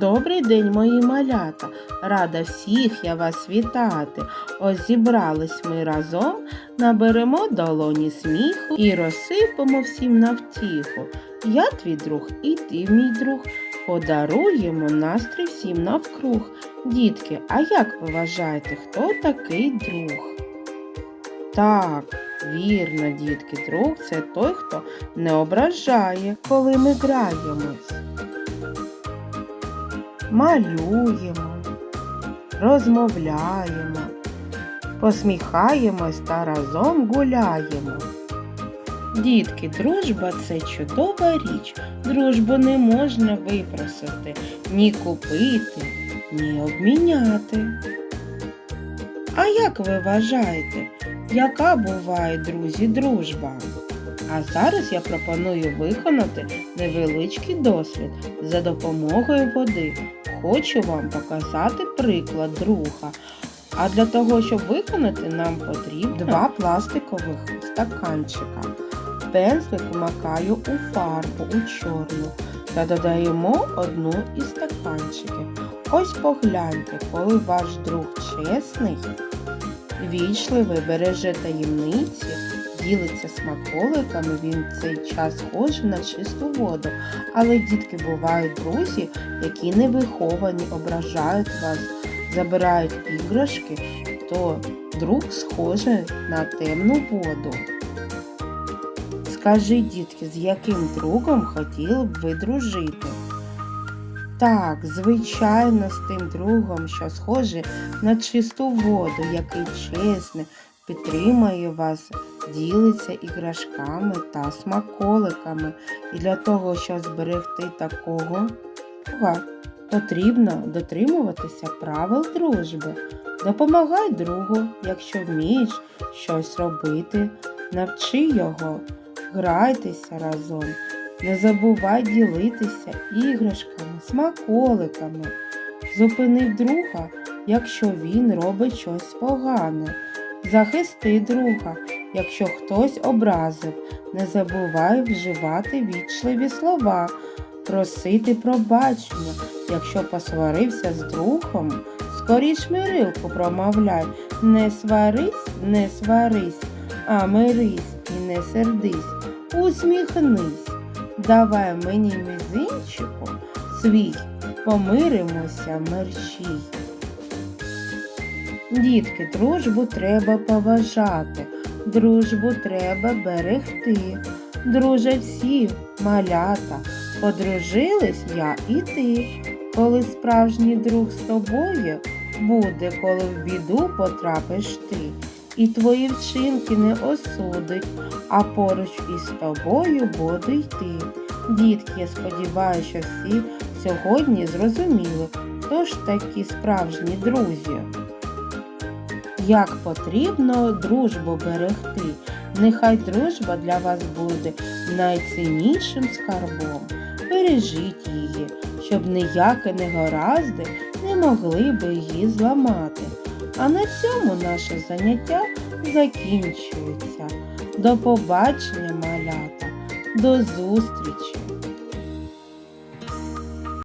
Добрий день, мої малята! Рада всіх я вас вітати. Ось зібрались ми разом, наберемо долоні сміху і розсипемо всім на втіху. Я твій друг і ти мій друг. Подаруємо настрій всім навкруг. Дітки, а як ви вважаєте, хто такий друг? Так, вірно, дітки, друг це той, хто не ображає, коли ми граємось малюємо, розмовляємо, посміхаємось та разом гуляємо. Дітки, дружба це чудова річ. Дружбу не можна випросити, ні купити, ні обміняти. А як ви вважаєте, яка буває, друзі, дружба? А зараз я пропоную виконати невеличкий дослід за допомогою води. Хочу вам показати приклад друга. А для того, щоб виконати, нам потрібно два пластикових стаканчика. Пензлик макаю у фарбу у чорну та додаємо одну із стаканчиків. Ось погляньте, коли ваш друг чесний, вічливий, береже таємниці, ділиться смаколиками, він цей час схожий на чисту воду. Але дітки бувають друзі, які не виховані, ображають вас, забирають іграшки, то друг схожий на темну воду. Скажіть, дітки, з яким другом хотіли б ви дружити? Так, звичайно, з тим другом, що схожий на чисту воду, який чесний, підтримує вас, ділиться іграшками та смаколиками. І для того, щоб зберегти такого потрібно дотримуватися правил дружби. Допомагай другу, якщо вмієш щось робити, навчи його, грайтеся разом. Не забувай ділитися іграшками, смаколиками. Зупини друга, якщо він робить щось погане. Захисти друга, якщо хтось образив. Не забувай вживати вічливі слова, просити пробачення, якщо посварився з другом. Скоріш мирилку промовляй, не сварись, не сварись, а мирись і не сердись, усміхнись. Давай мені мізинчику свій, помиримося мерщій. Дітки, дружбу треба поважати, дружбу треба берегти. Дружать всі малята, подружились я і ти. Коли справжній друг з тобою буде, коли в біду потрапиш ти. І твої вчинки не осудить, а поруч із тобою буде йти. Дітки, я сподіваюся, що всі сьогодні зрозуміли, хто ж такі справжні друзі. Як потрібно дружбу берегти, нехай дружба для вас буде найціннішим скарбом. Бережіть її, щоб ніякі негаразди не могли би її зламати. А на цьому наше заняття закінчується. До побачення, малята, до зустрічі!